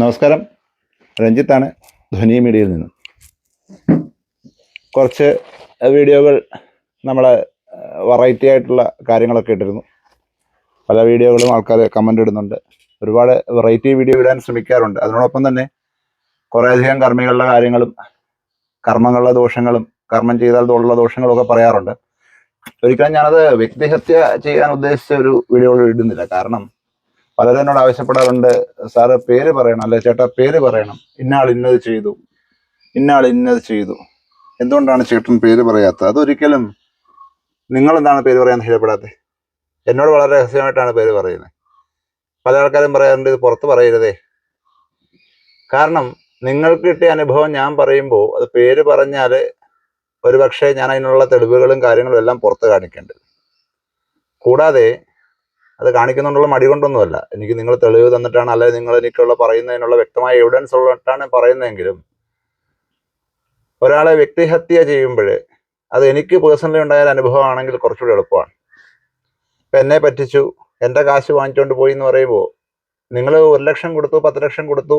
നമസ്കാരം. രഞ്ജിത്താണ് ധ്വനി മീഡിയയിൽ നിന്ന്. കുറച്ച് വീഡിയോകൾ നമ്മളെ വെറൈറ്റി ആയിട്ടുള്ള കാര്യങ്ങളൊക്കെ ഇട്ടിരുന്നു. പല വീഡിയോകളും ആൾക്കാർ കമന്റ് ഇടുന്നുണ്ട്. ഒരുപാട് വെറൈറ്റി വീഡിയോ ഇടാൻ ശ്രമിക്കാറുണ്ട്. അതിനോടൊപ്പം തന്നെ കുറേയധികം കർമ്മികളുടെ കാര്യങ്ങളും കർമ്മങ്ങളുടെ ദോഷങ്ങളും കർമ്മം ചെയ്താൽ ഉള്ള ദോഷങ്ങളൊക്കെ പറയാറുണ്ട്. ഒരിക്കലും ഞാനത് വ്യക്തിഹത്യ ചെയ്യാൻ ഉദ്ദേശിച്ച ഒരു വീഡിയോ ഇടുന്നില്ല. കാരണം പലരും എന്നോട് ആവശ്യപ്പെടാറുണ്ട്. സാറ് പേര് പറയണം അല്ലെ? ചേട്ടാ പേര് പറയണം. ഇന്നയാൾ ഇന്നത് ചെയ്തു. ഇന്നയാൾ ഇന്നത് ചെയ്തു. എന്തുകൊണ്ടാണ് ചേട്ടൻ പേര് പറയാത്തത്? അതൊരിക്കലും നിങ്ങൾ എന്താണ് പേര് പറയാൻ ധൈര്യപ്പെടാത്തത് എന്നോട് വളരെ രഹസ്യമായിട്ടാണ് പേര് പറയുന്നത്. പല ആൾക്കാരും പറയാറുണ്ട് ഇത് പുറത്ത് പറയരുതേ. കാരണം നിങ്ങൾക്ക് കിട്ടിയ അനുഭവം ഞാൻ പറയുമ്പോൾ അത് പേര് പറഞ്ഞാൽ ഒരുപക്ഷെ ഞാൻ അതിനുള്ള തെളിവുകളും കാര്യങ്ങളും എല്ലാം പുറത്ത് കാണിക്കേണ്ടത്. കൂടാതെ അത് കാണിക്കുന്നുണ്ടുള്ള മടി കൊണ്ടൊന്നുമല്ല എനിക്ക് നിങ്ങൾ തെളിവ് തന്നിട്ടാണ് അല്ലെങ്കിൽ നിങ്ങൾ എനിക്കുള്ള പറയുന്നതിനുള്ള വ്യക്തമായ എവിഡൻസ് ഉള്ളിട്ടാണ് പറയുന്നതെങ്കിലും ഒരാളെ വ്യക്തിഹത്യ ചെയ്യുമ്പോൾ അത് എനിക്ക് പേഴ്സണലി ഉണ്ടായ അനുഭവമാണെങ്കിൽ കുറച്ചുകൂടി എളുപ്പമാണ്. ഇപ്പം എന്നെ പറ്റിച്ചു എന്റെ കാശ് വാങ്ങിച്ചുകൊണ്ട് പോയി എന്ന് പറയുമ്പോൾ നിങ്ങൾ ഒരു ലക്ഷം കൊടുത്തു പത്ത് ലക്ഷം കൊടുത്തു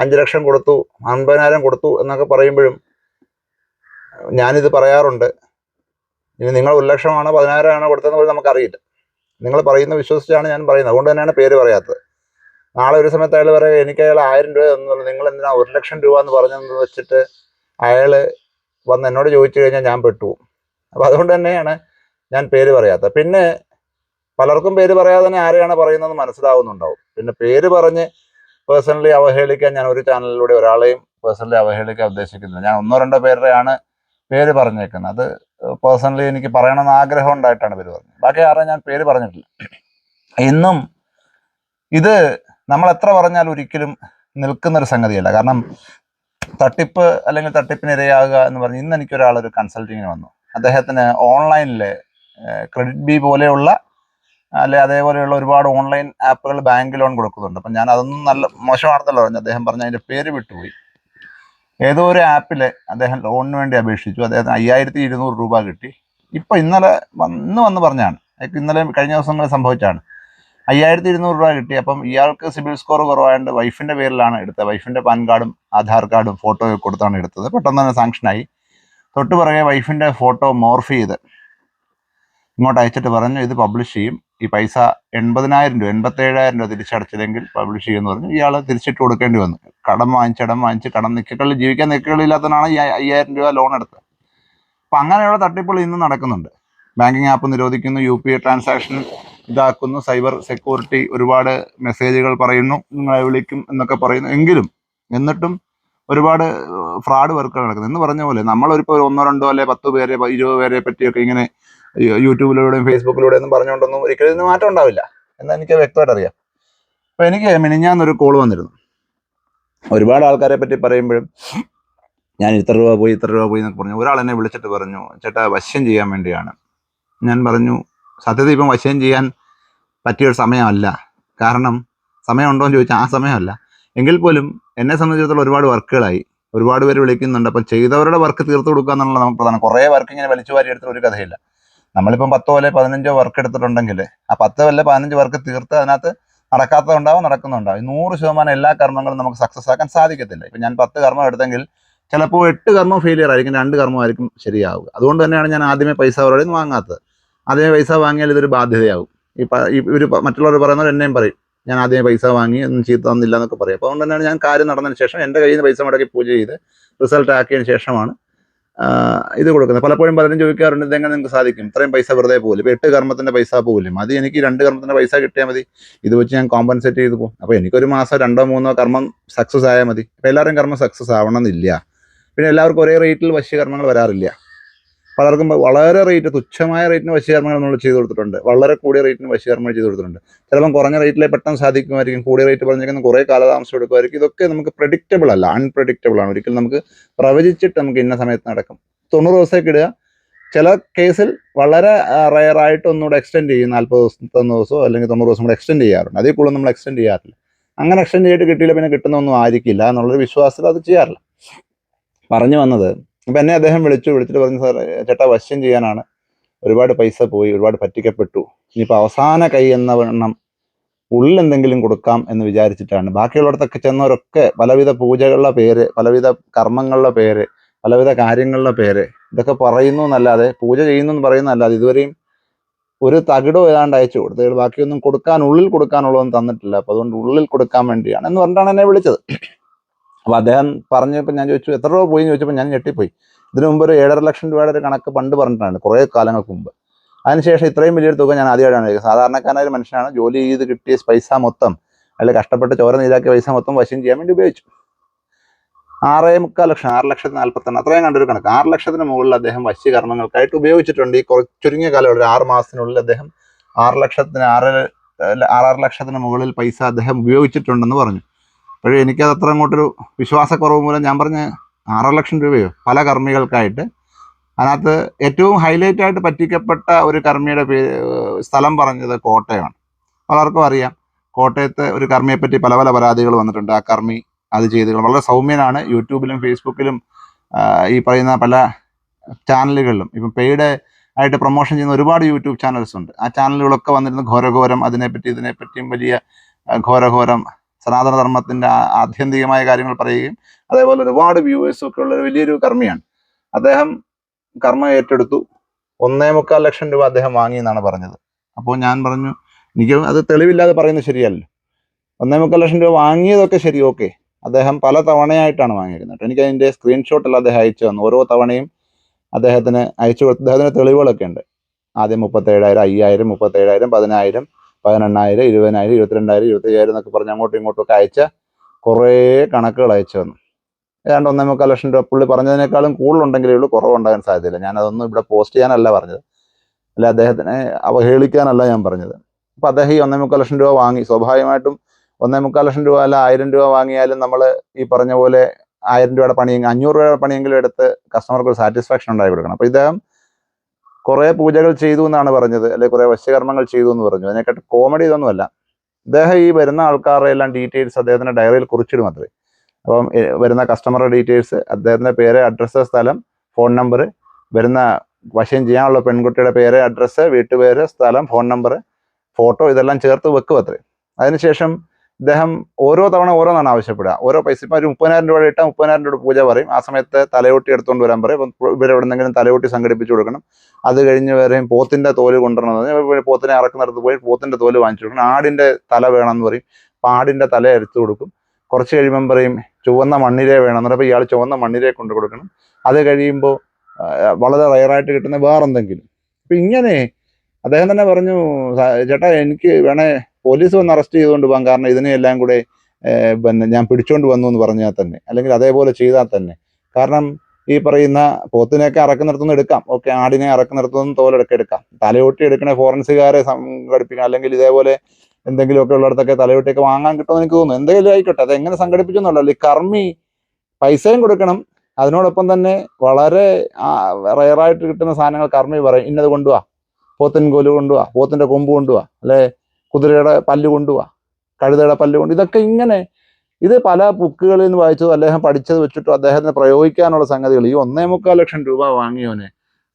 അഞ്ച് ലക്ഷം കൊടുത്തു അൻപതിനായിരം കൊടുത്തു എന്നൊക്കെ പറയുമ്പോഴും ഞാനിത് പറയാറുണ്ട്. ഇനി നിങ്ങൾ ഒരു ലക്ഷമാണോ പതിനായിരമാണോ കൊടുത്തതെന്ന് പോലും നമുക്കറിയില്ല. നിങ്ങൾ പറയുന്ന വിശ്വസിച്ചാണ് ഞാൻ പറയുന്നത്. അതുകൊണ്ട് തന്നെയാണ് പേര് പറയാത്തത്. നാളെ ഒരു സമയത്ത് അയാൾ പറയുക എനിക്ക് അയാൾ ആയിരം രൂപ തന്നുള്ളൂ നിങ്ങൾ എന്തിനാ ഒരു ലക്ഷം രൂപ എന്ന് പറഞ്ഞതെന്ന് വെച്ചിട്ട് അയാൾ വന്ന് എന്നോട് ചോദിച്ചു കഴിഞ്ഞാൽ ഞാൻ പെട്ടു അപ്പോൾ അതുകൊണ്ട് തന്നെയാണ് ഞാൻ പേര് പറയാത്തത്. പിന്നെ പലർക്കും പേര് പറയാതെ തന്നെ ആരെയാണ് പറയുന്നതെന്ന് മനസ്സിലാവുന്നുണ്ടാവും. പിന്നെ പേര് പറഞ്ഞ് പേഴ്സണലി അവഹേളിക്കാൻ ഞാൻ ഒരു ചാനലിലൂടെ ഒരാളെയും പേഴ്സണലി അവഹേളിക്കാൻ ഉദ്ദേശിക്കുന്നില്ല. ഞാൻ ഒന്നോ രണ്ടോ പേരുടെയാണ് പേര് പറഞ്ഞേക്കുന്നത്. അത് പേഴ്സണലി എനിക്ക് പറയണമെന്ന് ആഗ്രഹം ഉണ്ടായിട്ടാണ് പേര് പറഞ്ഞത്. ബാക്കി ആരെയും ഞാൻ പേര് പറഞ്ഞിട്ടില്ല. ഇന്നും ഇത് നമ്മൾ എത്ര പറഞ്ഞാലും ഒരിക്കലും നിൽക്കുന്ന ഒരു സംഗതിയല്ല. കാരണം തട്ടിപ്പ് അല്ലെങ്കിൽ തട്ടിപ്പിന് ഇരയാകുക എന്ന് പറഞ്ഞ് ഇന്ന് എനിക്ക് ഒരാളൊരു കൺസൾട്ടിങ്ങിന് വന്നു. അദ്ദേഹത്തിന് ഓൺലൈനിൽ ക്രെഡിറ്റ് ബി പോലെയുള്ള അല്ലെ അതേപോലെയുള്ള ഒരുപാട് ഓൺലൈൻ ആപ്പുകൾ ബാങ്ക് ലോൺ കൊടുക്കുന്നുണ്ട്. അപ്പം ഞാൻ അതൊന്നും നല്ല മോശമാണെന്നല്ല പറഞ്ഞു അദ്ദേഹം പറഞ്ഞു അതിന്റെ പേര് വിട്ടുപോയി. ഏതോ ഒരു ആപ്പിൽ അദ്ദേഹം ലോണിന് വേണ്ടി അപേക്ഷിച്ചു. അദ്ദേഹത്തിന് അയ്യായിരത്തി ഇരുന്നൂറ് രൂപ കിട്ടി. ഇപ്പൊ ഇന്നലെ വന്ന് വന്ന് പറഞ്ഞാണ്. ഇന്നലെ കഴിഞ്ഞ ദിവസങ്ങളിൽ സംഭവിച്ചാണ്. അയ്യായിരത്തി ഇരുന്നൂറ് രൂപ കിട്ടി. അപ്പം ഇയാൾക്ക് സിബിൽ സ്കോർ കുറവായതുകൊണ്ട് വൈഫിന്റെ പേരിലാണ് എടുത്തത്. വൈഫിന്റെ പാൻ കാർഡും ആധാർ കാർഡും ഫോട്ടോ കൊടുത്താണ് എടുത്തത്. പെട്ടെന്ന് തന്നെ സാങ്ഷനായി തൊട്ട് വൈഫിന്റെ ഫോട്ടോ മോർഫ് ചെയ്ത് ഇങ്ങോട്ട് അയച്ചിട്ട് പറഞ്ഞു ഇത് പബ്ലിഷ് ചെയ്യും. ഈ പൈസ എൺപതിനായിരം രൂപ എൺപത്തേഴായിരം രൂപ തിരിച്ചടച്ചില്ലെങ്കിൽ പബ്ലിഷ് ചെയ്യുമെന്ന് പറഞ്ഞു. ഇയാൾ തിരിച്ചിട്ട് കൊടുക്കേണ്ടി വന്നു. കടം വാങ്ങിച്ച് കടം വാങ്ങിച്ച് കടം നിക്കക്കളിൽ ജീവിക്കാൻ നിക്കക്കളില്ലാത്തവനാണ് ഈ അയ്യായിരം രൂപ ലോൺ എടുത്തത്. അപ്പം അങ്ങനെയുള്ള തട്ടിപ്പുകൾ ഇന്ന് നടക്കുന്നുണ്ട്. ബാങ്കിങ് ആപ്പ് നിരോധിക്കുന്നു യു പി ഐ ട്രാൻസാക്ഷൻ ഇതാക്കുന്നു സൈബർ സെക്യൂരിറ്റി ഒരുപാട് മെസ്സേജുകൾ പറയുന്നു നിങ്ങളെ വിളിക്കും എന്നൊക്കെ പറയുന്നു. എങ്കിലും എന്നിട്ടും ഒരുപാട് ഫ്രോഡ് വർക്കുകൾ നടക്കുന്നത് എന്ന് പറഞ്ഞ പോലെ നമ്മളൊരിപ്പോൾ ഒന്നോ രണ്ടോ അല്ലെ പത്ത് പേരെ ഇരുപത് പേരെ പറ്റിയൊക്കെ ഇങ്ങനെ യൂട്യൂബിലൂടെയും ഫേസ്ബുക്കിലൂടെയും ഒന്നും പറഞ്ഞുകൊണ്ടൊന്നും ഒരിക്കലും ഇതിന് മാറ്റം ഉണ്ടാവില്ല. എന്ന് എനിക്ക് വ്യക്തമായിട്ട് അറിയാം. അപ്പോൾ എനിക്ക് മിനിഞ്ഞാന്നൊരു കോൾ വന്നിരുന്നു. ഒരുപാട് ആൾക്കാരെ പറ്റി പറയുമ്പോഴും ഞാൻ ഇത്ര രൂപ പോയി ഇത്ര രൂപ പോയി എന്നൊക്കെ പറഞ്ഞു. ഒരാൾ എന്നെ വിളിച്ചിട്ട് പറഞ്ഞു ചേട്ടാ വശ്യം ചെയ്യാൻ വേണ്ടിയാണ്. ഞാൻ പറഞ്ഞു സത്യത്തിൽ ഇപ്പം വശ്യം ചെയ്യാൻ പറ്റിയൊരു സമയമല്ല. കാരണം സമയമുണ്ടോ എന്ന് ചോദിച്ചാൽ ആ സമയമല്ല. എങ്കിൽ പോലും എന്നെ സംബന്ധിച്ചിടത്തോളം ഒരുപാട് വർക്കുകളായി. ഒരുപാട് പേര് വിളിക്കുന്നുണ്ട്. അപ്പം ചെയ്തവരുടെ വർക്ക് തീർത്ത് കൊടുക്കുക എന്നുള്ളത് നമുക്ക് പ്രധാനം. കുറേ വർക്ക് ഇങ്ങനെ വലിച്ചു വാരി എടുത്തിട്ട് ഒരു കഥയില്ല. നമ്മളിപ്പം പത്തോ അല്ലെ പതിനഞ്ചോ വർക്ക് എടുത്തിട്ടുണ്ടെങ്കിൽ ആ പത്തോ അല്ലെ പതിനഞ്ച് വർക്ക് തീർത്ത് അതിനകത്ത് നടക്കാത്തതുണ്ടാവും നടക്കുന്നുണ്ടാവും. നൂറ് ശതമാനം എല്ലാ കർമ്മങ്ങളും നമുക്ക് സക്സസ് ആക്കാൻ സാധിക്കത്തില്ല. ഇപ്പം ഞാൻ പത്ത് കർമ്മം എടുത്തെങ്കിൽ ചിലപ്പോൾ എട്ട് കർമ്മം ഫെയിലിയർ ആയിരിക്കും രണ്ട് കർമ്മമായിരിക്കും ശരിയാവുക. അതുകൊണ്ട് തന്നെയാണ് ഞാൻ ആദ്യമേ പൈസ അവരുടെ വാങ്ങാത്തത്. ആദ്യമേ പൈസ വാങ്ങിയാൽ ഇതൊരു ബാധ്യതയാവും ഈ ഇവർ മറ്റുള്ളവർ പറയുന്നവർ എന്നെയും പറയും ഞാൻ ആദ്യമേ പൈസ വാങ്ങി ഒന്നും ചീത്ത തന്നില്ല എന്നൊക്കെ പറയും. അപ്പോൾ അതുകൊണ്ട് തന്നെയാണ് ഞാൻ കാര്യം നടന്നതിന് ശേഷം എന്റെ കയ്യിൽ നിന്ന് പൈസ മുടക്കി പൂജ ചെയ്ത് റിസൾട്ട് ആക്കിയതിന് ശേഷമാണ് ഇത് കൊടുക്കുന്നത്. പലപ്പോഴും പലരും ചോദിക്കാറുണ്ട് ഇതെങ്ങനെ നിങ്ങൾക്ക് സാധിക്കും? ഇത്രയും പൈസ വെറുതെ പോകില്ല ഇപ്പോൾ എട്ട് കർമ്മത്തിന്റെ പൈസ പോകില്ലേ അത് എനിക്ക് രണ്ട് കർമ്മത്തിന്റെ പൈസ കിട്ടിയാൽ മതി. ഇത് വെച്ച് ഞാൻ കോമ്പൻസേറ്റ് ചെയ്ത് പോകും അപ്പോൾ എനിക്കൊരു മാസം രണ്ടോ മൂന്നോ കർമ്മം സക്സസ് ആയാൽ മതി. അപ്പോൾ എല്ലാവരും കർമ്മം സക്സസ് ആവണമെന്നില്ല. പിന്നെ എല്ലാവർക്കും ഒരേ റേറ്റിൽ വശ്യകർമ്മങ്ങൾ വരാറില്ല. പലർക്കും വളരെ റേറ്റ് തുച്ഛമായ റേറ്റിന് വശ്യകർമ്മങ്ങൾ നമ്മൾ ചെയ്തു കൊടുത്തിട്ടുണ്ട്. വളരെ കൂടിയ റേറ്റിന് വശ്യകർമ്മങ്ങൾ ചെയ്തു കൊടുത്തിട്ടുണ്ട്. ചിലപ്പം കുറഞ്ഞ റേറ്റിലെ പെട്ടെന്ന് സാധിക്കുമായിരിക്കും. കൂടിയ റേറ്റ് പറഞ്ഞിരിക്കുന്ന കുറേ കാലതാമസം എടുക്കുമായിരിക്കും. ഇതൊക്കെ നമുക്ക് പ്രഡിക്റ്റബിൾ അല്ല അൺപ്രഡിക്റ്റബിൾ ആണ്. ഒരിക്കലും നമുക്ക് പ്രവചിച്ചിട്ട് നമുക്ക് ഇന്ന സമയത്ത് നടക്കും. തൊണ്ണൂറ് ദിവസത്തേക്ക് ഇടുക. ചില കേസിൽ വളരെ റയർ ആയിട്ട് ഒന്നുകൂടെ എക്സ്റ്റെൻഡ് ചെയ്യും. നാൽപ്പത് ദിവസം ദിവസമോ അല്ലെങ്കിൽ തൊണ്ണൂറ് ദിവസം കൂടെ എക്സ്റ്റെൻഡ് ചെയ്യാറുണ്ട്. അതേ കൂടുതൽ നമ്മൾ എക്സ്റ്റെൻഡ് ചെയ്യാറില്ല. അങ്ങനെ എക്സ്റ്റെൻഡ് ചെയ്തിട്ട് കിട്ടിയില്ല പിന്നെ കിട്ടുന്നൊന്നും ആയിരിക്കില്ല എന്നുള്ളൊരു വിശ്വാസത്തിൽ അത് ചെയ്യാറില്ല. പറഞ്ഞു വന്നത് അപ്പം എന്നെ അദ്ദേഹം വിളിച്ചു വിളിച്ചിട്ട് പറഞ്ഞു സാർ ചേട്ടാ വശ്യം ചെയ്യാനാണ് ഒരുപാട് പൈസ പോയി ഒരുപാട് പറ്റിക്കപ്പെട്ടു. ഇനിയിപ്പോൾ അവസാന കൈ എന്ന വണ്ണം ഉള്ളെന്തെങ്കിലും കൊടുക്കാം എന്ന് വിചാരിച്ചിട്ടാണ്. ബാക്കിയുള്ളിടത്തൊക്കെ ചെന്നവരൊക്കെ പലവിധ പൂജകളുടെ പേര് പലവിധ കർമ്മങ്ങളുടെ പേര് പലവിധ കാര്യങ്ങളുടെ പേര് ഇതൊക്കെ പറയുന്നു എന്നല്ലാതെ പൂജ ചെയ്യുന്നു എന്ന് പറയുന്നതല്ലാതെ ഇതുവരെയും ഒരു തകിടോ ഏതാണ്ട് അയച്ചു കൊടുത്തു. ബാക്കിയൊന്നും കൊടുക്കാൻ ഉള്ളിൽ കൊടുക്കാനുള്ളതൊന്നും തന്നിട്ടില്ല. അപ്പോൾ അതുകൊണ്ട് ഉള്ളിൽ കൊടുക്കാൻ വേണ്ടിയാണ് എന്ന് പറഞ്ഞിട്ടാണ് എന്നെ വിളിച്ചത്. അപ്പൊ അദ്ദേഹം പറഞ്ഞപ്പോൾ ഞാൻ ചോദിച്ചു എത്ര രൂപ പോയി? എന്ന് ചോദിച്ചപ്പോൾ ഞാൻ ഞെട്ടിപ്പോയി. ഇതിനു മുമ്പ് ഒരു ഏഴര ലക്ഷം രൂപയുടെ ഒരു കണക്ക് പണ്ട് പറഞ്ഞിട്ടുണ്ട് കുറേ കാലങ്ങൾക്ക് മുമ്പ്. അതിനുശേഷം ഇത്രയും വലിയൊരു തുക ഞാൻ ആദ്യമായിട്ടാണ് സാധാരണക്കാരനായ മനുഷ്യനാണ് ജോലി ചെയ്ത് കിട്ടിയ പൈസ മൊത്തം അല്ലെങ്കിൽ കഷ്ടപ്പെട്ട് ചോര നീരാക്കിയ പൈസ മൊത്തം വശം ചെയ്യാൻ വേണ്ടി ഉപയോഗിച്ചു. ആറേ മുക്കാൽ ലക്ഷം ആറ് ലക്ഷത്തി നാൽപ്പത്തെണ്ണം അത്രയും കണ്ടൊരു കണക്ക്. ആറ് ലക്ഷത്തിന് മുകളിൽ അദ്ദേഹം വശ്യ കർമ്മങ്ങൾക്കായിട്ട് ഉപയോഗിച്ചിട്ടുണ്ട്. ഈ കുറച്ച് ചുരുങ്ങിയ കാലം ഒരു ആറ് മാസത്തിനുള്ളിൽ അദ്ദേഹം ആറ് ലക്ഷത്തിന് ആറ് ആറാറ് ലക്ഷത്തിന് മുകളിൽ പൈസ അദ്ദേഹം ഉപയോഗിച്ചിട്ടുണ്ടെന്ന് പറഞ്ഞു. അപ്പോഴേ എനിക്കത് അത്ര അങ്ങോട്ടൊരു വിശ്വാസക്കുറവ് മൂലം ഞാൻ പറഞ്ഞ ആറര ലക്ഷം രൂപയോ പല കർമ്മികൾക്കായിട്ട് അതിനകത്ത് ഏറ്റവും ഹൈലൈറ്റ് ആയിട്ട് പറ്റിക്കപ്പെട്ട ഒരു കർമ്മിയുടെ പേര് സ്ഥലം പറഞ്ഞത് കോട്ടയമാണ് പലർക്കും അറിയാം. കോട്ടയത്തെ ഒരു കർമ്മിയെപ്പറ്റി പല പല പരാതികൾ വന്നിട്ടുണ്ട്. ആ കർമ്മി അത് ചെയ്ത് വളരെ സൗമ്യനാണ്. യൂട്യൂബിലും ഫേസ്ബുക്കിലും ഈ പറയുന്ന പല ചാനലുകളിലും ഇപ്പം പെയ്ഡ് ആയിട്ട് പ്രൊമോഷൻ ചെയ്യുന്ന ഒരുപാട് യൂട്യൂബ് ചാനൽസ് ഉണ്ട്. ആ ചാനലുകളൊക്കെ വന്നിരുന്ന ഘോരഘോരം അതിനെപ്പറ്റി ഇതിനെപ്പറ്റിയും വലിയ ഘോരഘോരം സനാതന ധർമ്മത്തിന്റെ ആ- ആത്യന്തികമായ കാര്യങ്ങൾ പറയുകയും അതേപോലെ ഒരുപാട് വ്യൂവേഴ്സും ഒക്കെ ഉള്ള വലിയൊരു കർമ്മിയാണ്. അദ്ദേഹം കർമ്മ ഏറ്റെടുത്തു. ഒന്നേ മുക്കാൽ ലക്ഷം രൂപ അദ്ദേഹം വാങ്ങി എന്നാണ് പറഞ്ഞത്. അപ്പോൾ ഞാൻ പറഞ്ഞു എനിക്ക് അത് തെളിവില്ലാതെ പറയുന്നത് ശരിയല്ലോ. ഒന്നേ മുക്കാൽ ലക്ഷം രൂപ വാങ്ങിയതൊക്കെ ശരി ഓക്കെ. അദ്ദേഹം പല തവണയായിട്ടാണ് വാങ്ങിയിരുന്നത്. എനിക്ക് അതിന്റെ സ്ക്രീൻഷോട്ട് എല്ലാം അദ്ദേഹം അയച്ചു തന്നു. ഓരോ തവണയും അദ്ദേഹത്തിന് അയച്ചു കൊടുത്ത അദ്ദേഹത്തിന് തെളിവുകളൊക്കെ ഉണ്ട്. ആദ്യം മുപ്പത്തേഴായിരം അയ്യായിരം മുപ്പത്തേഴായിരം പതിനായിരം പതിനെണ്ണായിരം ഇരുപതിനായിരം ഇരുപത്തിരണ്ടായിരം ഇരുപത്തയ്യായിരം എന്നൊക്കെ പറഞ്ഞ് അങ്ങോട്ടും ഇങ്ങോട്ടും ഒക്കെ അയച്ച കുറേ കണക്കുകൾ അയച്ചു തന്നു. ഏതാണ്ട് ഒന്നേ മുക്കാൽ ലക്ഷം രൂപ. പുള്ളി പറഞ്ഞതിനേക്കാളും കൂടുതലുണ്ടെങ്കിലേ ഉള്ളൂ കുറവുണ്ടാകാൻ സാധ്യതയില്ല. ഞാനതൊന്നും ഇവിടെ പോസ്റ്റ് ചെയ്യാനല്ല പറഞ്ഞത്. അല്ല അദ്ദേഹത്തിനെ അവഹേളിക്കാനല്ല ഞാൻ പറഞ്ഞത്. അപ്പൊ അദ്ദേഹം ഈ ഒന്നേ മുക്കാൽ ലക്ഷം രൂപ വാങ്ങി. സ്വാഭാവികമായിട്ടും ഒന്നേ മുക്കാൽ ലക്ഷം രൂപ അല്ല ആയിരം രൂപ വാങ്ങിയാലും നമ്മൾ ഈ പറഞ്ഞ പോലെ ആയിരം രൂപയുടെ പണി അഞ്ഞൂറ് രൂപയുടെ പണിയെങ്കിലും എടുത്ത് കസ്റ്റമർക്ക് ഒരു സാറ്റിസ്ഫാക്ഷൻ ഉണ്ടായി കൊടുക്കണം. അപ്പോൾ ഇദ്ദേഹം കുറെ പൂജകൾ ചെയ്തു എന്നാണ് പറഞ്ഞത്. അല്ലെ കുറെ വശ്യകർമ്മങ്ങൾ ചെയ്തു എന്ന് പറഞ്ഞു. അതിനെക്കാട്ട് കോമഡി ഇതൊന്നുമല്ല. അദ്ദേഹം ഈ വരുന്ന ആൾക്കാരുടെ എല്ലാം ഡീറ്റെയിൽസ് അദ്ദേഹത്തിന്റെ ഡയറിയിൽ കുറിച്ചിടും അത്രേ അപ്പം വരുന്ന കസ്റ്റമറുടെ ഡീറ്റെയിൽസ് അദ്ദേഹത്തിന്റെ പേര് അഡ്രസ്സ് സ്ഥലം ഫോൺ നമ്പർ വരുന്ന വശം ചെയ്യാനുള്ള പെൺകുട്ടിയുടെ പേര് അഡ്രസ്സ് വീട്ടുപേര് സ്ഥലം ഫോൺ നമ്പർ ഫോട്ടോ ഇതെല്ലാം ചേർത്ത് വെക്കും അത്രേ. അതിനുശേഷം ഇദ്ദേഹം ഓരോ തവണ ഓരോന്നാണ് ആവശ്യപ്പെടുക. ഓരോ പൈസ ഇപ്പം ഒരു മുപ്പതിനായിരം രൂപ ഇട്ടാൽ മുപ്പതിനായിരം രൂപ പൂജ പറയും. ആ സമയത്ത് തലയോട്ടി എടുത്തുകൊണ്ട് വരാൻ പറയും. അപ്പം ഇവരെ എവിടെന്നെങ്കിലും തലയോട്ടി സംഘടിപ്പിച്ചു കൊടുക്കണം. അത് കഴിഞ്ഞ് വരെയും പോത്തിന്റെ തോൽ കൊണ്ടുവരണം. പറഞ്ഞാൽ പോത്തിനെ ഇറക്കുന്നിടത്ത് പോയി പോത്തിന്റെ തോൽ വാങ്ങിച്ചു കൊടുക്കണം. ആടിന്റെ തല വേണമെന്ന് പറയും. അപ്പം ആടിന്റെ തല എടുത്തു കൊടുക്കും. കുറച്ച് കഴിയുമ്പം പറയും ചുവന്ന മണ്ണിരെ വേണം. എന്ന് പറയുമ്പോൾ ഇയാൾ ചുവന്ന മണ്ണിരെ കൊണ്ട് കൊടുക്കണം. അത് കഴിയുമ്പോൾ വളരെ റയറായിട്ട് കിട്ടുന്ന വേറെന്തെങ്കിലും. അപ്പം ഇങ്ങനെ അദ്ദേഹം തന്നെ പറഞ്ഞു ചേട്ടാ എനിക്ക് വേണേ പോലീസ് വന്ന് അറസ്റ്റ് ചെയ്തുകൊണ്ട് പോകാം കാരണം ഇതിനെയെല്ലാം കൂടെ പിന്നെ ഞാൻ പിടിച്ചോണ്ട് വന്നു എന്ന് പറഞ്ഞാൽ തന്നെ. അല്ലെങ്കിൽ അതേപോലെ ചെയ്താൽ തന്നെ. കാരണം ഈ പറയുന്ന പോത്തിനെയൊക്കെ അറക്കുന്നിടത്തുനിന്ന് എടുക്കാം. ഓക്കെ ആടിനെ അറക്കുന്നിടത്തുനിന്ന് തോലെടുക്കെ എടുക്കാം. തലയോട്ടി എടുക്കണ ഫോറൻസുകാരെ സംഘടിപ്പിക്കാം അല്ലെങ്കിൽ ഇതേപോലെ എന്തെങ്കിലുമൊക്കെ ഉള്ളിടത്തൊക്കെ തലയോട്ടിയൊക്കെ വാങ്ങാൻ കിട്ടുമെന്ന് എനിക്ക് തോന്നുന്നു. എന്തെങ്കിലും ആയിക്കോട്ടെ അത് എങ്ങനെ സംഘടിപ്പിച്ചെന്നുള്ളൂ ഈ കർമ്മി പൈസയും കൊടുക്കണം. അതിനോടൊപ്പം തന്നെ വളരെ റയറായിട്ട് കിട്ടുന്ന സാധനങ്ങൾ കർമ്മി പറയും. ഇന്നത് കൊണ്ടുപോവാ പോത്തിൻ കോൽ കൊണ്ടുപോവാ പോത്തിന്റെ കൊമ്പ് കൊണ്ടുപോവാ അല്ലെ? കുതിരയുടെ പല്ല് കൊണ്ടുപോവാ കഴുതയുടെ പല്ല് കൊണ്ട്. ഇതൊക്കെ ഇങ്ങനെ ഇത് പല ബുക്കുകളിൽ നിന്ന് വായിച്ചതും അദ്ദേഹം പഠിച്ചത് വെച്ചിട്ടും അദ്ദേഹത്തിന് പ്രയോഗിക്കാനുള്ള സംഗതികൾ. ഈ ഒന്നേ മുക്കാൽ ലക്ഷം രൂപ വാങ്ങിയവന്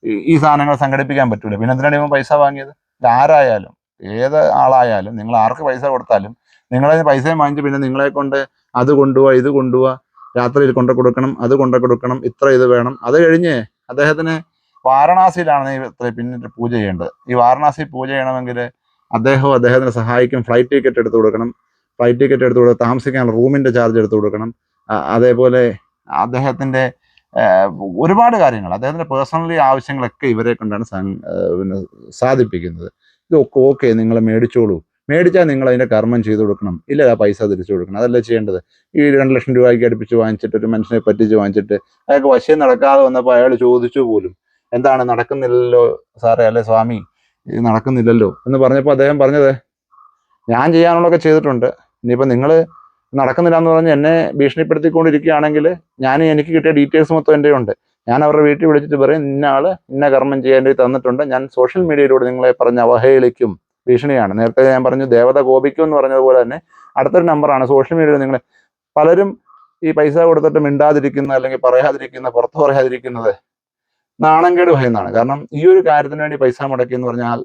ഈ- സാധനങ്ങൾ സംഘടിപ്പിക്കാൻ പറ്റൂല. പിന്നെ എന്തിനാണ് പൈസ വാങ്ങിയത്? ആരായാലും ഏത് ആളായാലും നിങ്ങൾ ആർക്ക് പൈസ കൊടുത്താലും നിങ്ങളെ പൈസയും വാങ്ങിച്ച് പിന്നെ നിങ്ങളെ കൊണ്ട് അത് കൊണ്ടുപോവാ ഇത് കൊണ്ടുപോവാ രാത്രിയിൽ കൊണ്ടു കൊടുക്കണം അത് കൊണ്ടു കൊടുക്കണം ഇത്ര ഇത് വേണം. അത് കഴിഞ്ഞ് അദ്ദേഹത്തിന് വാരണാസിയിലാണ് ഈ പിന്നിട്ട് പൂജ ചെയ്യേണ്ടത്. ഈ വാരണാസി പൂജ ചെയ്യണമെങ്കിൽ അദ്ദേഹവും അദ്ദേഹത്തിനെ സഹായിക്കും. ഫ്ലൈറ്റ് ടിക്കറ്റ് എടുത്തു കൊടുക്കണം. ഫ്ലൈറ്റ് ടിക്കറ്റ് എടുത്തു കൊടുക്കുക താമസിക്കാനുള്ള റൂമിന്റെ ചാർജ് എടുത്തു കൊടുക്കണം. അതേപോലെ അദ്ദേഹത്തിന്റെ ഒരുപാട് കാര്യങ്ങൾ അദ്ദേഹത്തിന്റെ പേഴ്സണലി ആവശ്യങ്ങളൊക്കെ ഇവരെ കൊണ്ടാണ് പിന്നെ സാധിപ്പിക്കുന്നത്. ഇതൊക്കെ ഓക്കെ നിങ്ങൾ മേടിച്ചോളൂ. മേടിച്ചാൽ നിങ്ങൾ അതിന്റെ കർമ്മം ചെയ്തു കൊടുക്കണം. ഇല്ല ആ പൈസ തിരിച്ചു കൊടുക്കണം. അതല്ലേ ചെയ്യേണ്ടത്. ഈ രണ്ട് ലക്ഷം രൂപയ്ക്ക് അടുപ്പിച്ച് വാങ്ങിച്ചിട്ട് ഒരു മനുഷ്യനെ പറ്റിച്ച് വാങ്ങിച്ചിട്ട് അയാൾക്ക് വശം നടക്കാതെ വന്നപ്പോൾ അയാൾ ചോദിച്ചു പോലും എന്താണ് നടക്കുന്നില്ലല്ലോ സാറേ അല്ലെ സ്വാമി? ഇത് നടക്കുന്നില്ലല്ലോ എന്ന് പറഞ്ഞപ്പോൾ അദ്ദേഹം പറഞ്ഞത് ഞാൻ ചെയ്യാനുള്ളതൊക്കെ ചെയ്തിട്ടുണ്ട്. ഇനിയിപ്പോൾ നിങ്ങൾ നടക്കുന്നില്ല എന്ന് പറഞ്ഞ് എന്നെ ഭീഷണിപ്പെടുത്തിക്കൊണ്ടിരിക്കുകയാണെങ്കിൽ ഞാൻ എനിക്ക് കിട്ടിയ ഡീറ്റെയിൽസ് മൊത്തം എന്റെ ഉണ്ട്. ഞാൻ അവരുടെ വീട്ടിൽ വിളിച്ചിട്ട് പറയും ഇന്ന ആൾ ഇന്ന കർമ്മം ചെയ്യേണ്ടി തന്നിട്ടുണ്ട്. ഞാൻ സോഷ്യൽ മീഡിയയിലൂടെ നിങ്ങളെ പറഞ്ഞ് അവഹേളിക്കും. ഭീഷണിയാണ്. നേരത്തെ ഞാൻ പറഞ്ഞു ദേവത കോപിക്കും എന്ന് പറഞ്ഞതുപോലെ തന്നെ അടുത്തൊരു നമ്പറാണ്. സോഷ്യൽ മീഡിയയിൽ നിങ്ങൾ പലരും ഈ പൈസ കൊടുത്തിട്ട് മിണ്ടാതിരിക്കുന്ന അല്ലെങ്കിൽ പറയാതിരിക്കുന്ന പുറത്തു പറയാതിരിക്കുന്നത് നാണംകേട് ഭയന്നാണ്. കാരണം ഈ ഒരു കാര്യത്തിന് വേണ്ടി പൈസ മുടക്കി എന്ന് പറഞ്ഞാൽ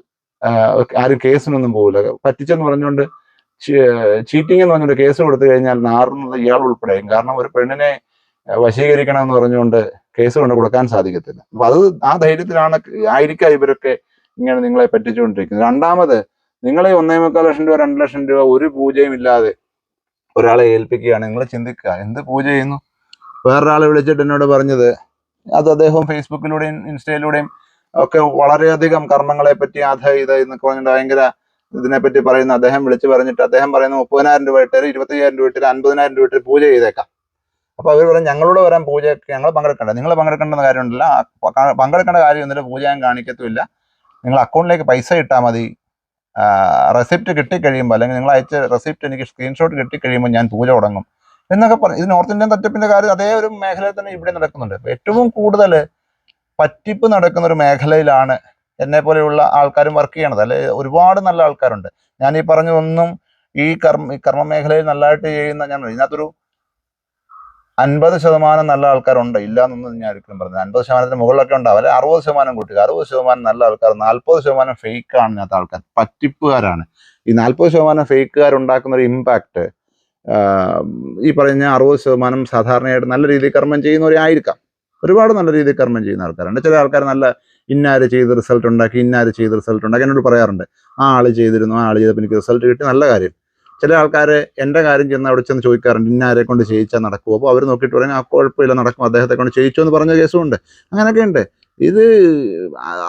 ആരും കേസിനൊന്നും പോകില്ല പറ്റിച്ചെന്ന് പറഞ്ഞുകൊണ്ട് ചീറ്റിംഗ് എന്ന് പറഞ്ഞൊരു കേസ് കൊടുത്തു കഴിഞ്ഞാൽ നാറുന്നത് ഇയാൾ ഉൾപ്പെടെയും. കാരണം ഒരു പെണ്ണിനെ വശീകരിക്കണം എന്ന് പറഞ്ഞുകൊണ്ട് കേസ് കൊണ്ട് കൊടുക്കാൻ സാധിക്കത്തില്ല. അപ്പൊ അത് ആ ധൈര്യത്തിലാണ് ആയിരിക്കാം ഇവരൊക്കെ ഇങ്ങനെ നിങ്ങളെ പറ്റിച്ചുകൊണ്ടിരിക്കുന്നത്. രണ്ടാമത് നിങ്ങളെ ഒന്നേ മുക്കാൽ ലക്ഷം രൂപ രണ്ട് ലക്ഷം രൂപ ഒരു പൂജയും ഇല്ലാതെ ഒരാളെ ഏൽപ്പിക്കുകയാണ്. നിങ്ങൾ ചിന്തിക്കുക എന്ത് പൂജ ചെയ്യുന്നു? വേറൊരാളെ വിളിച്ചിട്ട് എന്നോട് പറഞ്ഞത് അത് അദ്ദേഹം ഫേസ്ബുക്കിലൂടെയും ഇൻസ്റ്റയിലൂടെയും ഒക്കെ വളരെയധികം കർമ്മങ്ങളെ പറ്റി അത് ഇത് എന്നൊക്കെ പറഞ്ഞിട്ട് ഭയങ്കര ഇതിനെപ്പറ്റി പറയുന്ന അദ്ദേഹം വിളിച്ചു പറഞ്ഞിട്ട് അദ്ദേഹം പറയുന്ന മുപ്പതിനായിരം രൂപ ഇട്ടേര് ഇരുപത്തയ്യായിരം രൂപ ഇട്ടേര് അൻപതിനായിരം രൂപ ഇട്ട് പൂജ ചെയ്തേക്കാം. അപ്പൊ അവർ പറയും ഞങ്ങളോട് വരാൻ പൂജയ്ക്ക് ഞങ്ങൾ പങ്കെടുക്കണ്ട. നിങ്ങൾ പങ്കെടുക്കേണ്ട കാര്യമുണ്ടല്ല. പങ്കെടുക്കേണ്ട കാര്യമൊന്നുമില്ല പൂജ ഞാൻ കാണിക്കത്തുമില്ല. നിങ്ങൾ അക്കൗണ്ടിലേക്ക് പൈസ ഇട്ടാൽ മതി. റെസിപ്റ്റ് കിട്ടിക്കഴിയുമ്പോൾ അല്ലെങ്കിൽ നിങ്ങൾ അയച്ച റെസിപ്റ്റ് എനിക്ക് സ്ക്രീൻഷോട്ട് കിട്ടിക്കഴിയുമ്പോൾ ഞാൻ പൂജ തുടങ്ങും. എന്നൊക്കെ പറഞ്ഞു ഇത് നോർത്ത് ഇന്ത്യൻ തട്ടിപ്പിന്റെ കാര്യം അതേ ഒരു മേഖലയിൽ തന്നെ ഇവിടെ നടക്കുന്നുണ്ട്. ഏറ്റവും കൂടുതൽ പറ്റിപ്പ് നടക്കുന്ന ഒരു മേഖലയിലാണ് എന്നെ പോലെയുള്ള ആൾക്കാരും വർക്ക് ചെയ്യണത്. അല്ലെ ഒരുപാട് നല്ല ആൾക്കാരുണ്ട്. ഞാൻ ഈ പറഞ്ഞതൊന്നും ഈ കർമ്മ കർമ്മ മേഖലയിൽ നല്ലതായിട്ട് ചെയ്യുന്ന ഞാൻ ഇതിനകത്തൊരു അൻപത് ശതമാനം നല്ല ആൾക്കാരുണ്ട്. ഇല്ല എന്നൊന്നും ഞാൻ ഒരിക്കലും പറഞ്ഞത് അൻപത് ശതമാനത്തിന് മുകളിലൊക്കെ ഉണ്ടാവും. അല്ലെ അറുപത് ശതമാനം കൂട്ടുക. അറുപത് ശതമാനം നല്ല ആൾക്കാർ നാൽപ്പത് ശതമാനം ഫേക്ക് ആണ് ഇതിനകത്ത് ആൾക്കാർ. പറ്റിപ്പുകാരാണ്. ഈ നാൽപ്പത് ശതമാനം ഫേക്കുകാർ ഉണ്ടാക്കുന്ന ഒരു ഇമ്പാക്ട് ഈ പറഞ്ഞ അറുപത് ശതമാനം സാധാരണയായിട്ട് നല്ല രീതിയിൽ കർമ്മം ചെയ്യുന്നവരായിരിക്കാം. ഒരുപാട് നല്ല രീതിയിൽ കർമ്മം ചെയ്യുന്ന ആൾക്കാരുണ്ട്. ചില ആൾക്കാർ നല്ല ഇന്നാര് ചെയ്ത് റിസൾട്ട് ഉണ്ടാക്കി ഇന്നാര് ചെയ്ത് റിസൾട്ട് ഉണ്ടാക്കി എന്നോട് പറയാറുണ്ട്. ആ ആൾ ചെയ്തിരുന്നു ആ ആൾ ചെയ്തപ്പോൾ എനിക്ക് റിസൾട്ട് കിട്ടി നല്ല കാര്യം. ചില ആൾക്കാർ എന്റെ കാര്യം ചെന്ന് അവിടെ ചെന്ന് ചോദിക്കാറുണ്ട് ഇന്നാരെ കൊണ്ട് ചെയ്യിച്ചാൽ നടക്കുമോ അപ്പോൾ അവർ നോക്കിയിട്ട് പറയും ആ കുഴപ്പമില്ല നടക്കും. അദ്ദേഹത്തെ കൊണ്ട് ചെയ്യിച്ചു എന്ന് പറഞ്ഞ കേസും ഉണ്ട് അങ്ങനെയൊക്കെ ഉണ്ട് ഇത്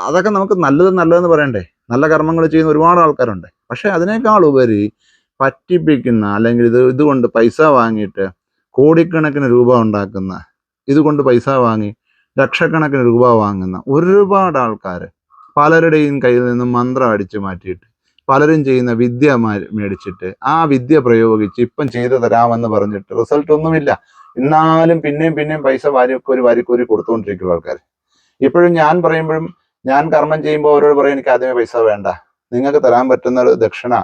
അതൊക്കെ നമുക്ക് നല്ലത് നല്ലതെന്ന് പറയണ്ടേ? നല്ല കർമ്മങ്ങൾ ചെയ്യുന്ന ഒരുപാട് ആൾക്കാരുണ്ട്. പക്ഷേ അതിനേക്കാൾ ഉപരി പറ്റിപ്പിക്കുന്ന അല്ലെങ്കിൽ ഇത് ഇതുകൊണ്ട് പൈസ വാങ്ങിയിട്ട് കോടിക്കണക്കിന് രൂപ ഉണ്ടാക്കുന്ന ഇതുകൊണ്ട് പൈസ വാങ്ങി ലക്ഷക്കണക്കിന് രൂപ വാങ്ങുന്ന ഒരുപാട് ആൾക്കാർ പലരുടെയും കയ്യിൽ നിന്നും മന്ത്രം അടിച്ചു മാറ്റിയിട്ട് പലരും ചെയ്യുന്ന വിദ്യ മേടിച്ചിട്ട് ആ വിദ്യ പ്രയോഗിച്ച് ഇപ്പം ചെയ്തു തരാമെന്ന് പറഞ്ഞിട്ട് റിസൾട്ട് ഒന്നുമില്ല. എന്നാലും പിന്നെയും പിന്നെയും പൈസ വാരിക്കോരി വാരിക്കോരി കൊടുത്തുകൊണ്ടിരിക്കുന്ന ആൾക്കാർ ഇപ്പോഴും ഞാൻ പറയുമ്പോഴും ഞാൻ കർമ്മം ചെയ്യുമ്പോൾ അവരോട് പറയും എനിക്ക് ആദ്യമേ പൈസ വേണ്ട. നിങ്ങൾക്ക് തരാൻ പറ്റുന്ന ദക്ഷിണ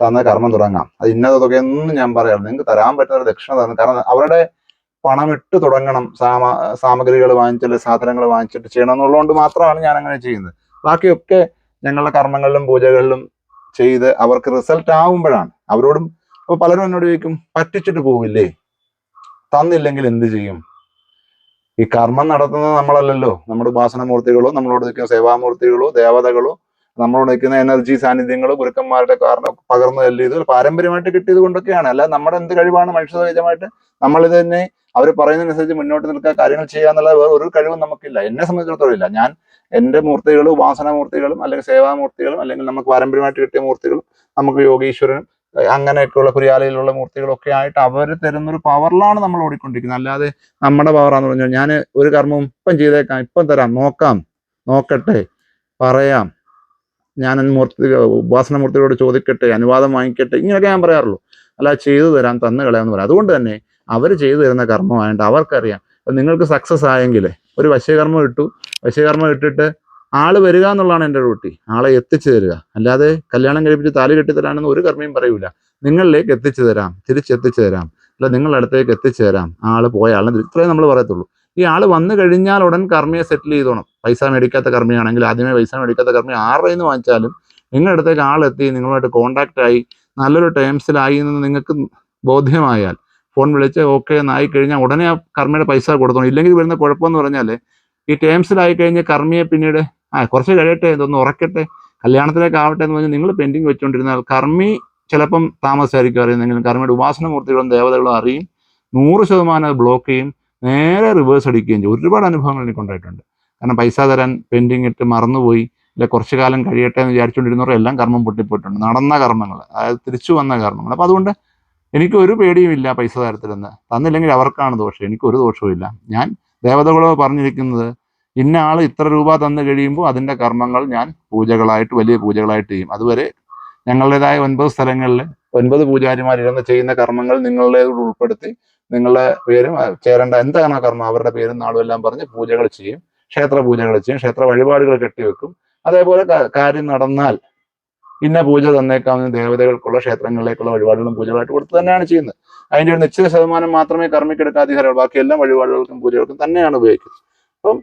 തന്ന കർമ്മം തുടങ്ങാം. അത് ഇന്നതൊക്കെ ഒന്നും ഞാൻ പറയാം നിങ്ങൾക്ക് തരാൻ പറ്റുന്ന ഒരു ദക്ഷിണ തരണം കാരണം അവരുടെ പണം ഇട്ട് തുടങ്ങണം. സാമ സാമഗ്രികൾ വാങ്ങിച്ചിട്ട് സാധനങ്ങൾ വാങ്ങിച്ചിട്ട് ചെയ്യണം എന്നുള്ളതുകൊണ്ട് മാത്രമാണ് ഞാൻ അങ്ങനെ ചെയ്യുന്നത്. ബാക്കിയൊക്കെ ഞങ്ങളുടെ കർമ്മങ്ങളിലും പൂജകളിലും ചെയ്ത് അവർക്ക് റിസൾട്ട് ആവുമ്പോഴാണ്. അവരോടും അപ്പൊ പലരും എന്നോട് ചോദിക്കും പറ്റിച്ചിട്ട് പോവില്ലേ? തന്നില്ലെങ്കിൽ എന്ത് ചെയ്യും? ഈ കർമ്മം നടത്തുന്നത് നമ്മളല്ലല്ലോ. നമ്മുടെ ഉപാസനമൂർത്തികളോ നമ്മളോട് നിൽക്കുന്ന സേവാമൂർത്തികളോ ദേവതകളോ നിൽക്കുന്ന എനർജി സാന്നിധ്യങ്ങൾ ഗുരുക്കന്മാരുടെ കാരണം പകർന്നു ഇത് പാരമ്പര്യമായിട്ട് കിട്ടിയത് കൊണ്ടൊക്കെയാണ്. അല്ല നമ്മുടെ എന്ത് കഴിവാണ് മനുഷ്യസഹജമായിട്ട് നമ്മളിത് തന്നെ അവർ പറയുന്നതിനനുസരിച്ച് മുന്നോട്ട് നിൽക്കുക കാര്യങ്ങൾ ചെയ്യുക എന്നുള്ള വേറെ ഒരു കഴിവും നമുക്കില്ല. എന്നെ സംബന്ധിച്ചിടത്തോളം ഇല്ല. ഞാൻ എന്റെ മൂർത്തികളും ഉപാസനാമൂർത്തികളും അല്ലെങ്കിൽ സേവാമൂർത്തികളും അല്ലെങ്കിൽ നമുക്ക് പാരമ്പര്യമായിട്ട് കിട്ടിയ മൂർത്തികളും നമുക്ക് യോഗീശ്വരനും അങ്ങനെയൊക്കെയുള്ള കുര്യാലയിലുള്ള മൂർത്തികളൊക്കെ ആയിട്ട് അവർ തരുന്നൊരു പവറിലാണ് നമ്മൾ ഓടിക്കൊണ്ടിരിക്കുന്നത്. അല്ലാതെ നമ്മുടെ പവറാന്ന് പറഞ്ഞാൽ ഞാൻ ഒരു കർമ്മം ഇപ്പം ചെയ്തേക്കാം ഇപ്പം തരാം നോക്കാം നോക്കട്ടെ പറയാം. ഞാൻ മൂർത്തി ഉപാസന മൂർത്തിയോട് ചോദിക്കട്ടെ അനുവാദം വാങ്ങിക്കട്ടെ ഇങ്ങനെയൊക്കെ ഞാൻ പറയാറുള്ളൂ. അല്ല ചെയ്തു തരാം തന്നു കളയാമെന്ന് പറയാം. അതുകൊണ്ട് തന്നെ അവർ ചെയ്തു തരുന്ന കർമ്മമായിട്ട് അവർക്കറിയാം. അപ്പം നിങ്ങൾക്ക് സക്സസ് ആയെങ്കിൽ ഒരു വശ്യകർമ്മം ഇട്ടു. വശ്യകർമ്മം ഇട്ടിട്ട് ആൾ വരിക എന്നുള്ളതാണ് എന്റെ ഡ്യൂട്ടി. ആളെ എത്തിച്ചു തരിക. അല്ലാതെ കല്യാണം കഴിപ്പിച്ച് താലി കെട്ടി തരാനൊന്നും ഒരു കർമ്മയും പറയൂല. നിങ്ങളിലേക്ക് എത്തിച്ചു തരാം. തിരിച്ചെത്തിച്ചു തരാം. അല്ല നിങ്ങളുടെ അടുത്തേക്ക് എത്തിച്ചു തരാം. ആൾ പോയ ആളിനെ ഇത്രയും നമ്മൾ പറയത്തുള്ളൂ. ഈ ആൾ വന്നു കഴിഞ്ഞാൽ ഉടൻ കർമ്മയെ സെറ്റിൽ ചെയ്തോണം. പൈസ മേടിക്കാത്ത കർമ്മിയാണെങ്കിൽ ആദ്യമേ പൈസ മേടിക്കാത്ത കർമ്മി ആരുടെ നിന്ന് വാങ്ങിച്ചാലും നിങ്ങളുടെ അടുത്തേക്ക് ആളെത്തി നിങ്ങളുമായിട്ട് കോണ്ടാക്ട് ആയി നല്ലൊരു ടേംസിലായി എന്ന് നിങ്ങൾക്ക് ബോധ്യമായാൽ ഫോൺ വിളിച്ച് ഓക്കെ എന്നായി കഴിഞ്ഞാൽ ഉടനെ ആ കർമ്മിയുടെ പൈസ കൊടുത്തോണം ഇല്ലെങ്കിൽ വരുന്ന കുഴപ്പമെന്ന് പറഞ്ഞാൽ ഈ ടേംസിലായി കഴിഞ്ഞ് കർമ്മിയെ പിന്നീട് ആ കുറച്ച് കഴിയട്ടെ ഇതൊന്ന് ഉറക്കട്ടെ കല്യാണത്തിലേക്ക് ആവട്ടെ എന്ന് പറഞ്ഞ് നിങ്ങൾ പെൻഡിങ് വെച്ചുകൊണ്ടിരുന്നാൽ കർമ്മി ചിലപ്പം താമസിച്ചായിരിക്കും അറിയുന്നെങ്കിലും കർമ്മിയുടെ ഉപാസന മൂർത്തികളും ദേവതകളും അറിയും നൂറ് ശതമാനം ബ്ലോക്ക് ചെയ്യും നേരെ റിവേഴ്സ് അടിക്കുകയും ചെയ്യും. ഒരുപാട് അനുഭവങ്ങൾ എനിക്കുണ്ടായിട്ടുണ്ട് കാരണം പൈസ തരാൻ പെൻഡിങ് ഇട്ട് മറന്നുപോയി അല്ലെ കുറച്ചു കാലം കഴിയട്ടെ എന്ന് വിചാരിച്ചുകൊണ്ടിരുന്നവർ എല്ലാം കർമ്മം പൊട്ടിപ്പോയിട്ടുണ്ട്. നടന്ന കർമ്മങ്ങൾ അതായത് തിരിച്ചു വന്ന കർമ്മങ്ങൾ. അപ്പം അതുകൊണ്ട് എനിക്ക് ഒരു പേടിയും ഇല്ല പൈസ തരത്തിലെന്ന് തന്നില്ലെങ്കിൽ അവർക്കാണ് ദോഷം. എനിക്ക് ഒരു ദോഷവും ഇല്ല. ഞാൻ ദേവതകളോ പറഞ്ഞിരിക്കുന്നത് ഇന്ന ആൾ ഇത്ര രൂപ തന്നു കഴിയുമ്പോൾ അതിന്റെ കർമ്മങ്ങൾ ഞാൻ പൂജകളായിട്ട് വലിയ പൂജകളായിട്ട് ചെയ്യും. അതുവരെ ഞങ്ങളുടേതായ ഒൻപത് സ്ഥലങ്ങളിൽ ഒൻപത് പൂജാരിമാർ ഇരുന്ന് ചെയ്യുന്ന കർമ്മങ്ങൾ നിങ്ങളുടേതോട് ഉൾപ്പെടുത്തി നിങ്ങളുടെ പേരും ചേരേണ്ട എന്താണ് ആ കർമ്മം? അവരുടെ പേരും നാളും എല്ലാം പറഞ്ഞ് പൂജകൾ ചെയ്യും. ക്ഷേത്ര പൂജകൾ ചെയ്യും ക്ഷേത്ര വഴിപാടുകൾ കെട്ടിവെക്കും. അതേപോലെ കാര്യം നടന്നാൽ ഇന്ന പൂജ തന്നേക്കാവുന്ന ദേവതകൾക്കുള്ള ക്ഷേത്രങ്ങളിലേക്കുള്ള വഴിപാടുകളും പൂജകളായിട്ട് കൊടുത്ത് തന്നെയാണ് ചെയ്യുന്നത്. അതിന്റെ ഒരു നിശ്ചിത ശതമാനം മാത്രമേ കർമ്മിക്കെടുക്കാൻ അധികാരമുള്ളൂ ബാക്കി എല്ലാ വഴിപാടുകൾക്കും പൂജകൾക്കും തന്നെയാണ് ഉപയോഗിക്കുന്നത്. അപ്പം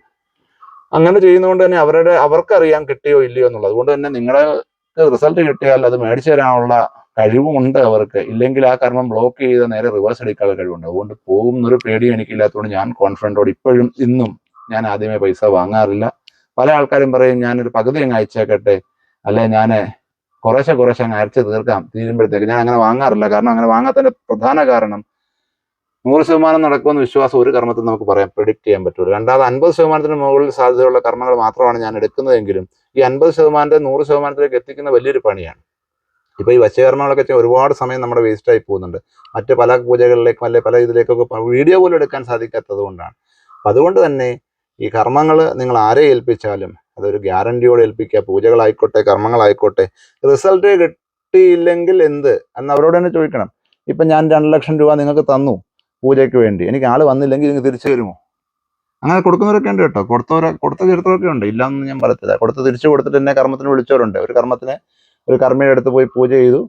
അങ്ങനെ ചെയ്യുന്നതുകൊണ്ട് തന്നെ അവരുടെ അവർക്കറിയാം കിട്ടിയോ ഇല്ലയോ എന്നുള്ളത്. അതുകൊണ്ട് തന്നെ നിങ്ങളുടെ റിസൾട്ട് കിട്ടിയാൽ അത് മേടിച്ചു തരാനുള്ള കഴിവുമുണ്ട് അവർക്ക്. ഇല്ലെങ്കിൽ ആ കർമ്മം ബ്ലോക്ക് ചെയ്ത് നേരെ റിവേഴ്സ് എടുക്കാനുള്ള കഴിവുണ്ട്. അതുകൊണ്ട് പോകുന്നൊരു പേടി എനിക്കില്ലാത്തതുകൊണ്ട് ഞാൻ കോൺഫിഡന്റോട് ഇപ്പോഴും ഇന്നും ഞാൻ ആദ്യമേ പൈസ വാങ്ങാറില്ല. പല ആൾക്കാരും പറയും ഞാനൊരു പകുതി അങ്ങ് അയച്ചേക്കട്ടെ. അല്ലെ ഞാൻ കുറേശ്ശെ കുറേശ്ശെ അങ്ങ് അയച്ചു തീർക്കാം. തീരുമ്പോഴത്തേക്ക് ഞാൻ അങ്ങനെ വാങ്ങാറില്ല. കാരണം അങ്ങനെ വാങ്ങാത്തതിന്റെ പ്രധാന കാരണം നൂറ് ശതമാനം നടക്കുമെന്ന് വിശ്വാസം ഒരു കർമ്മത്തിൽ നമുക്ക് പറയാം പ്രിഡിക്ട് ചെയ്യാൻ പറ്റുള്ളൂ രണ്ടാമത് അൻപത് ശതമാനത്തിന് മുകളിൽ സാധ്യതയുള്ള കർമ്മങ്ങൾ മാത്രമാണ് ഞാൻ എടുക്കുന്നതെങ്കിലും ഈ അൻപത് ശതമാനത്തെ നൂറ് ശതമാനത്തിലേക്ക് എത്തിക്കുന്ന വലിയൊരു പണിയാണ്. ഇപ്പൊ ഈ വശകർമ്മങ്ങളൊക്കെ ചെയ്യാൻ ഒരുപാട് സമയം നമ്മുടെ വേസ്റ്റ് ആയി പോകുന്നുണ്ട്. മറ്റ് പല പൂജകളിലേക്കും അല്ലെ പല ഇതിലേക്കൊക്കെ വീഡിയോ പോലും എടുക്കാൻ സാധിക്കാത്തത് കൊണ്ടാണ്. അപ്പൊ അതുകൊണ്ട് തന്നെ ഈ കർമ്മങ്ങൾ നിങ്ങൾ ആരെ ഏൽപ്പിച്ചാലും അതൊരു ഗ്യാരണ്ടിയോടെ ഏൽപ്പിക്കുക പൂജകളായിക്കോട്ടെ കർമ്മങ്ങളായിക്കോട്ടെ റിസൾട്ട് കിട്ടിയില്ലെങ്കിൽ എന്ത്? എന്ന് അവരോട് തന്നെ ചോദിക്കണം. ഇപ്പം ഞാൻ രണ്ട് ലക്ഷം രൂപ നിങ്ങൾക്ക് തന്നു പൂജയ്ക്ക് വേണ്ടി. എനിക്ക് ആൾ വന്നില്ലെങ്കിൽ നിങ്ങൾക്ക് തിരിച്ചു തരുമോ? അങ്ങനെ കൊടുക്കുന്നവരൊക്കെ ഉണ്ട് കേട്ടോ. കൊടുത്തവരെ കൊടുത്ത ചരിത്രമൊക്കെ ഉണ്ട്. ഇല്ലയെന്ന് ഞാൻ പറയത്തില്ല. കൊടുത്ത് തിരിച്ചു കൊടുത്തിട്ട് എന്നെ കർമ്മത്തിന് വിളിച്ചവരുണ്ട്. ഒരു കർമ്മത്തിന് ഒരു കർമ്മയുടെ അടുത്ത് പോയി പൂജ ചെയ്തു.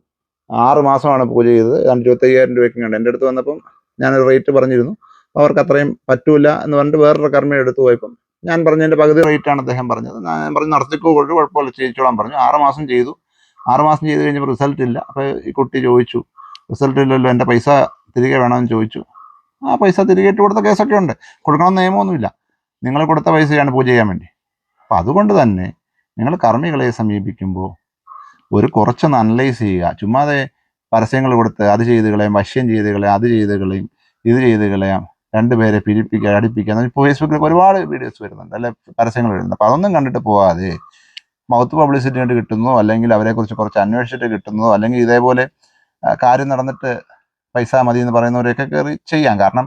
ആറ് മാസമാണ് പൂജ ചെയ്തത്. ഏതാണ്ട് ഇരുപത്തയ്യായിരം രൂപയ്ക്ക് കണ്ട് എന്റെ അടുത്ത് വന്നപ്പം ഞാൻ റേറ്റ് പറഞ്ഞിരുന്നു. അവർക്ക് അത്രയും പറ്റൂല എന്ന് പറഞ്ഞിട്ട് വേറൊരു കർമ്മ എടുത്തു പോയപ്പം. ഞാൻ പറഞ്ഞതിന്റെ പകുതി റേറ്റാണ് അദ്ദേഹം പറഞ്ഞത്. ഞാൻ പറഞ്ഞു നടത്തിക്കോ കൊണ്ട് കുഴപ്പമില്ല ചെയ്യിച്ചോളാൻ പറഞ്ഞു. ആറുമാസം ചെയ്തു. ആറുമാസം ചെയ്ത് കഴിഞ്ഞപ്പോൾ റിസൾട്ട് ഇല്ല. അപ്പോൾ ഈ കുട്ടി ചോദിച്ചു റിസൾട്ട് ഇല്ലല്ലോ എന്റെ പൈസ തിരികെ വേണമെന്ന് ചോദിച്ചു. ആ പൈസ തിരികെ ഇട്ട് കൊടുത്ത കേസൊക്കെ ഉണ്ട്. കൊടുക്കണം നിയമമൊന്നുമില്ല. നിങ്ങൾ കൊടുത്ത പൈസയാണ് പൂജ ചെയ്യാൻ വേണ്ടി. അപ്പം അതുകൊണ്ട് തന്നെ നിങ്ങൾ കർമ്മികളെ സമീപിക്കുമ്പോൾ ഒരു കുറച്ചൊന്ന് അനലൈസ് ചെയ്യുക. ചുമ്മാതെ പരസ്യങ്ങൾ കൊടുത്ത് അത് ചെയ്ത് കളയാം വശ്യം ചെയ്ത് കളയാം അത് ചെയ്ത് കളയും ഇത് ചെയ്ത് കളയാം. രണ്ടുപേരെ പിരിപ്പിക്കുക അടിപ്പിക്കുക ഇപ്പോൾ ഫേസ്ബുക്കിലൊക്കെ ഒരുപാട് വീഡിയോസ് വരുന്നുണ്ട് അല്ലെ? പരസ്യങ്ങൾ വരുന്നുണ്ട്. അപ്പോൾ അതൊന്നും കണ്ടിട്ട് പോവാതെ മൗത്ത് പബ്ലിസിറ്റി ആയിട്ട് കിട്ടുന്നു അല്ലെങ്കിൽ അവരെക്കുറിച്ച് കുറച്ച് അന്വേഷിച്ചിട്ട് കിട്ടുന്നു അല്ലെങ്കിൽ ഇതേപോലെ കാര്യം നടന്നിട്ട് പൈസ മതി എന്ന് പറയുന്നവരെയൊക്കെ കയറി ചെയ്യാം. കാരണം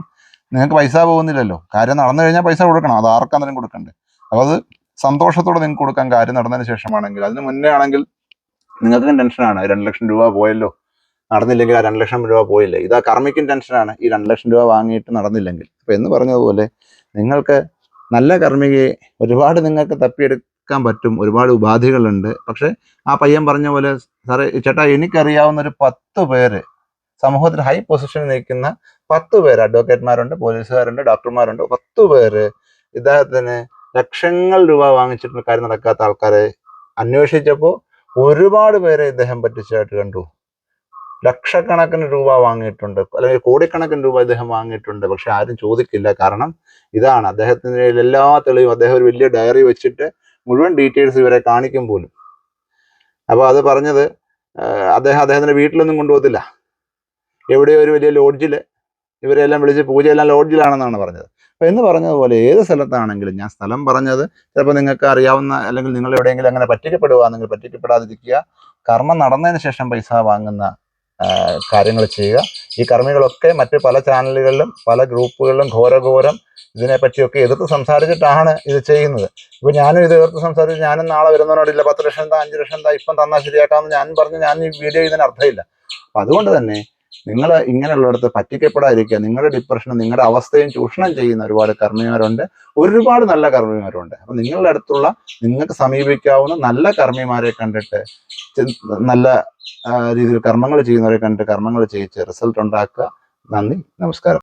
നിങ്ങൾക്ക് പൈസ പോകുന്നില്ലല്ലോ. കാര്യം നടന്നു കഴിഞ്ഞാൽ പൈസ കൊടുക്കണം. അത് ആർക്കാന്നേരം കൊടുക്കണ്ടേ. അപ്പോൾ അത് സന്തോഷത്തോടെ നിങ്ങൾക്ക് കൊടുക്കാൻ കാര്യം നടന്നതിന് ശേഷമാണെങ്കിൽ അതിന് മുന്നേ ആണെങ്കിൽ നിങ്ങൾക്കും ടെൻഷനാണ്. രണ്ട് ലക്ഷം രൂപ പോയല്ലോ. നടന്നില്ലെങ്കിൽ ആ രണ്ട് ലക്ഷം രൂപ പോയില്ലേ? ഇത് ആ കർമ്മിക്കും ടെൻഷനാണ് ഈ രണ്ട് ലക്ഷം രൂപ വാങ്ങിയിട്ട് നടന്നില്ലെങ്കിൽ. അപ്പോൾ എന്ന് പറഞ്ഞതുപോലെ നിങ്ങൾക്ക് നല്ല കർമ്മികയെ ഒരുപാട് നിങ്ങൾക്ക് തപ്പിയെടുക്കാൻ പറ്റും. ഒരുപാട് ഉപാധികളുണ്ട്. പക്ഷേ ആ പയ്യൻ പറഞ്ഞ പോലെ സാറേ ചേട്ടാ എനിക്കറിയാവുന്ന ഒരു പത്ത് പേര് സമൂഹത്തിൽ ഹൈ പൊസിഷനിൽ നിൽക്കുന്ന പത്ത് പേര് അഡ്വക്കേറ്റ്മാരുണ്ട് പോലീസുകാരുണ്ട് ഡോക്ടർമാരുണ്ട് പത്ത് പേര് ഇദ്ദേഹത്തിന് ലക്ഷങ്ങൾ രൂപ വാങ്ങിച്ചിട്ട് കാര്യം നടക്കാത്ത ആൾക്കാരെ അന്വേഷിച്ചപ്പോൾ ഒരുപാട് പേരെ ഇദ്ദേഹം പറ്റിച്ചതായിട്ട് കണ്ടു. ലക്ഷക്കണക്കിന് രൂപ വാങ്ങിയിട്ടുണ്ട്. അല്ലെങ്കിൽ കോടിക്കണക്കിന് രൂപ അദ്ദേഹം വാങ്ങിയിട്ടുണ്ട്. പക്ഷെ ആരും ചോദിക്കില്ല. കാരണം ഇതാണ് അദ്ദേഹത്തിന്റെ എല്ലാ തെളിവും. അദ്ദേഹം ഒരു വലിയ ഡയറി വെച്ചിട്ട് മുഴുവൻ ഡീറ്റെയിൽസ് ഇവരെ കാണിക്കും പോലും. അപ്പോൾ അത് പറഞ്ഞത് അദ്ദേഹം അദ്ദേഹത്തിന്റെ വീട്ടിലൊന്നും കൊണ്ടുപോകത്തില്ല. എവിടെയോ ഒരു വലിയ ലോഡ്ജിൽ ഇവരെല്ലാം വിളിച്ച് പൂജയെല്ലാം ലോഡ്ജിലാണെന്നാണ് പറഞ്ഞത്. അപ്പോൾ എന്ന് പറഞ്ഞതുപോലെ ഏത് സ്ഥലത്താണെങ്കിലും ഞാൻ സ്ഥലം പറഞ്ഞത് ചിലപ്പോൾ നിങ്ങൾക്ക് അറിയാവുന്ന അല്ലെങ്കിൽ നിങ്ങൾ എവിടെയെങ്കിലും അങ്ങനെ പറ്റിക്കപ്പെടുകയാണെങ്കിൽ പറ്റിക്കപ്പെടാതിരിക്കുക കർമ്മം നടന്നതിന് ശേഷം പൈസ വാങ്ങുന്ന കാര്യങ്ങൾ ചെയ്യുക. ഈ കർമ്മികളൊക്കെ മറ്റ് പല ചാനലുകളിലും പല ഗ്രൂപ്പുകളിലും ഘോരഘോരം ഇതിനെപ്പറ്റിയൊക്കെ എതിർത്ത് സംസാരിച്ചിട്ടാണ് ഇത് ചെയ്യുന്നത്. ഇപ്പോൾ ഞാനും ഇത് എതിർത്ത് സംസാരിച്ച് ഞാനും നാളെ വരുന്നവരോടില്ല പത്ത് ലക്ഷം എന്താ അഞ്ച് ലക്ഷം എന്താ ഇപ്പം തന്നാൽ ശരിയാക്കാമെന്ന് ഞാൻ പറഞ്ഞ് ഞാൻ ഈ വീഡിയോ ഇതിന് അർത്ഥമില്ല. അപ്പം അതുകൊണ്ട് തന്നെ നിങ്ങൾ ഇങ്ങനെയുള്ളിടത്ത് പറ്റിക്കപ്പെടാതിരിക്കുക. നിങ്ങളുടെ ഡിപ്രഷനും നിങ്ങളുടെ അവസ്ഥയും ചൂഷണം ചെയ്യുന്ന ഒരുപാട് കർമ്മിമാരുണ്ട്. ഒരുപാട് നല്ല കർമ്മിമാരുണ്ട്. അപ്പൊ നിങ്ങളുടെ അടുത്തുള്ള നിങ്ങൾക്ക് സമീപിക്കാവുന്ന നല്ല കർമ്മിമാരെ കണ്ടിട്ട് നല്ല രീതിയിൽ കർമ്മങ്ങൾ ചെയ്യുന്നവരെ കണ്ടിട്ട് കർമ്മങ്ങൾ ചെയ്യിച്ച് റിസൾട്ട് ഉണ്ടാക്കുക. നന്ദി. നമസ്കാരം.